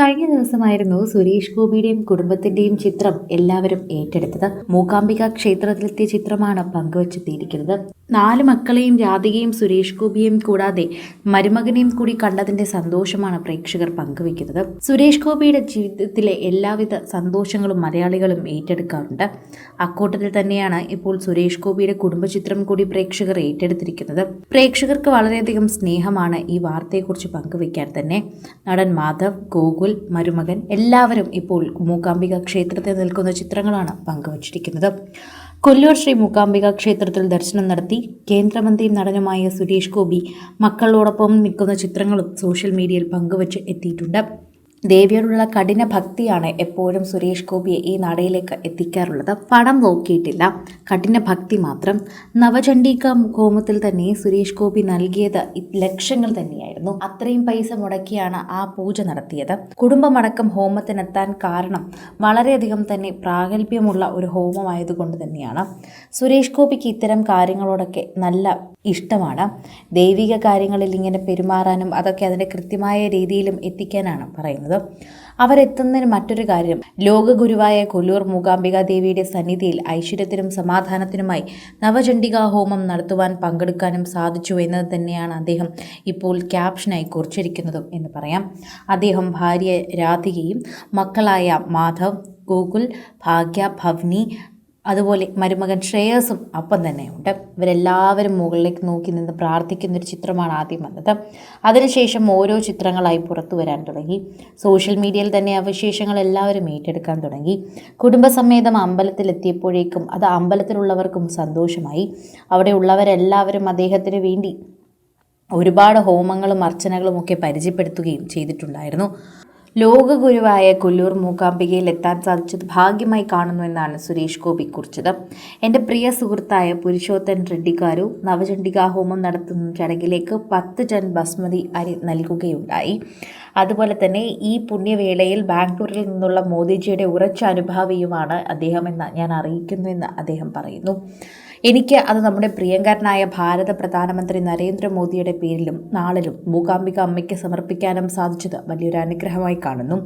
കഴിഞ്ഞ ദിവസമായിരുന്നു സുരേഷ് ഗോപിയുടെയും കുടുംബത്തിന്റെയും ചിത്രം എല്ലാവരും ഏറ്റെടുത്തത്. മൂകാംബിക ക്ഷേത്രത്തിലെത്തിയ ചിത്രമാണ് പങ്കുവച്ചെത്തിയിരിക്കുന്നത് നാല് മക്കളെയും രാധികയും സുരേഷ് ഗോപിയെയും കൂടാതെ മരുമകനെയും കൂടി കണ്ടതിന്റെ സന്തോഷമാണ് പ്രേക്ഷകർ പങ്കുവെക്കുന്നത് സുരേഷ് ഗോപിയുടെ ജീവിതത്തിലെ എല്ലാവിധ സന്തോഷങ്ങളും മലയാളികളും ഏറ്റെടുക്കാറുണ്ട്. അക്കൂട്ടത്തിൽ തന്നെയാണ് ഇപ്പോൾ സുരേഷ് ഗോപിയുടെ കുടുംബചിത്രം കൂടി പ്രേക്ഷകർ ഏറ്റെടുത്തിരിക്കുന്നത്. പ്രേക്ഷകർക്ക് വളരെയധികം സ്നേഹമാണ് ഈ വാർത്തയെക്കുറിച്ച് പങ്കുവെക്കാൻ തന്നെ. നടൻ മാധവ് ഗോകുൽ മരുമകൻ എല്ലാവരും ഇപ്പോൾ മൂകാംബിക ക്ഷേത്രത്തിൽ നിൽക്കുന്ന ചിത്രങ്ങളാണ് പങ്കുവച്ചിരിക്കുന്നത്. കൊല്ലൂർ ശ്രീ മൂകാംബിക ക്ഷേത്രത്തിൽ ദർശനം നടത്തി കേന്ദ്രമന്ത്രിയും നടനുമായ സുരേഷ് ഗോപി മക്കളോടൊപ്പം നിൽക്കുന്ന ചിത്രങ്ങളും സോഷ്യൽ മീഡിയയിൽ പങ്കുവച്ച് എത്തിയിട്ടുണ്ട്. ദേവിയോടുള്ള കഠിന ഭക്തിയാണ് എപ്പോഴും സുരേഷ് ഗോപിയെ ഈ നടയിലേക്ക് എത്തിക്കാറുള്ളത്. പണം നോക്കിയിട്ടില്ല. കഠിന ഭക്തി മാത്രം. നവചണ്ഡിക ഹോമത്തിൽ തന്നെ സുരേഷ് ഗോപി നൽകിയത് ലക്ഷങ്ങൾ തന്നെയായിരുന്നു. അത്രയും പൈസ മുടക്കിയാണ് ആ പൂജ നടത്തിയത്. കുടുംബമടക്കം ഹോമത്തിനെത്താൻ കാരണം വളരെയധികം തന്നെ പ്രാഗൽഭ്യമുള്ള ഒരു ഹോമമായതുകൊണ്ട് തന്നെയാണ്. സുരേഷ് ഗോപിക്ക് ഇത്തരം കാര്യങ്ങളോടൊക്കെ നല്ല ഇഷ്ടമാണ്. ദൈവിക കാര്യങ്ങളിൽ ഇങ്ങനെ പെരുമാറാനും അതൊക്കെ അതിന്റെ കൃത്യമായ രീതിയിലും എത്തിക്കാനാണ് പറയുന്നത്. അവരെത്തുന്നതിന് മറ്റൊരു കാര്യം. ലോകഗുരുവായ കൊല്ലൂർ മൂകാംബിക ദേവിയുടെ സന്നിധിയിൽ ഐശ്വര്യത്തിനും സമാധാനത്തിനുമായി നവചണ്ഡികാ ഹോമം നടത്തുവാൻ പങ്കെടുക്കാനും സാധിച്ചു എന്നത് തന്നെയാണ് അദ്ദേഹം ഇപ്പോൾ ക്യാപ്ഷനായി കുറിച്ചിരിക്കുന്നതും എന്ന് പറയാം. അദ്ദേഹം ഭാര്യ രാധികയും മക്കളായ മാധവ് ഗോകുൽ ഭാഗ്യ ഭവ്നി അതുപോലെ മരുമകൻ ശ്രേയസും അപ്പം തന്നെയുണ്ട്. ഇവരെല്ലാവരും മുകളിലേക്ക് നോക്കി നിന്ന് പ്രാർത്ഥിക്കുന്ന ഒരു ചിത്രമാണ് ആദ്യം വന്നത്. അതിനുശേഷം ഓരോ ചിത്രങ്ങളായി പുറത്തു വരാൻ തുടങ്ങി. സോഷ്യൽ മീഡിയയിൽ തന്നെ അവശേഷങ്ങൾ എല്ലാവരും ഏറ്റെടുക്കാൻ തുടങ്ങി. കുടുംബസമേതം അമ്പലത്തിലെത്തിയപ്പോഴേക്കും അത് അമ്പലത്തിലുള്ളവർക്കും സന്തോഷമായി. അവിടെ ഉള്ളവരെല്ലാവരും അദ്ദേഹത്തിന് വേണ്ടി ഒരുപാട് ഹോമങ്ങളും അർച്ചനകളും ഒക്കെ പരിചയപ്പെടുത്തുകയും ചെയ്തിട്ടുണ്ടായിരുന്നു. ലോകഗുരുവായ കൊല്ലൂർ മൂകാംബികയിൽ എത്താൻ സാധിച്ചത് ഭാഗ്യമായി കാണുന്നു എന്നാണ് സുരേഷ് ഗോപി കുറിച്ചത്. എന്റെ പ്രിയ സുഹൃത്തായ പുരുഷോത്തൻ റെഡ്ഡിക്കാരു നവചണ്ഡികാ ഹോമം നടത്തുന്ന ചടങ്ങിലേക്ക് പത്ത് ടൺ ബസ്മതി അരി നൽകുകയുണ്ടായി. അതുപോലെ തന്നെ ഈ പുണ്യവേളയിൽ ബാംഗ്ലൂരിൽ നിന്നുള്ള മോദിജിയുടെ ഉറച്ച അനുഭാവിയുമാണ് അദ്ദേഹം എന്ന് ഞാൻ അറിയിക്കുന്നുവെന്ന് അദ്ദേഹം പറയുന്നു. എനിക്ക് അത് നമ്മുടെ പ്രിയങ്കരനായ ഭാരത പ്രധാനമന്ത്രി നരേന്ദ്രമോദിയുടെ പേരിലും നാളിലും മൂകാംബിക അമ്മയ്ക്ക് സമർപ്പിക്കാനും സാധിച്ചത് വലിയൊരു അനുഗ്രഹമായി കാണുന്നു.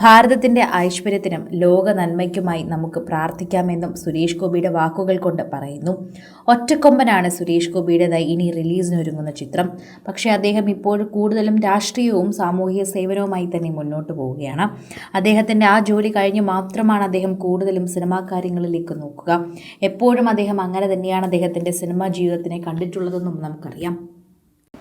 ഭാരതത്തിന്റെ ഐശ്വര്യത്തിനും ലോക നന്മയ്ക്കുമായി നമുക്ക് പ്രാർത്ഥിക്കാമെന്നും സുരേഷ് ഗോപിയുടെ വാക്കുകൾ കൊണ്ട് പറയുന്നു. ഒറ്റക്കൊമ്പനാണ് സുരേഷ് ഗോപിയുടേതായി ഇനി റിലീസിനൊരുങ്ങുന്ന ചിത്രം. പക്ഷേ അദ്ദേഹം ഇപ്പോൾ കൂടുതലും രാഷ്ട്രീയവും സാമൂഹിക സേവനവുമായി തന്നെ മുന്നോട്ട് പോവുകയാണ്. അദ്ദേഹത്തിന്റെ ആ ജോലി കഴിഞ്ഞ് മാത്രമാണ് അദ്ദേഹം കൂടുതലും സിനിമാ കാര്യങ്ങളിലേക്ക് നോക്കുക. എപ്പോഴും അദ്ദേഹം അങ്ങനെ തന്നെയാണ് അദ്ദേഹത്തിന്റെ സിനിമാ ജീവിതത്തിനെ കണ്ടിട്ടുള്ളതെന്നും നമുക്കറിയാം.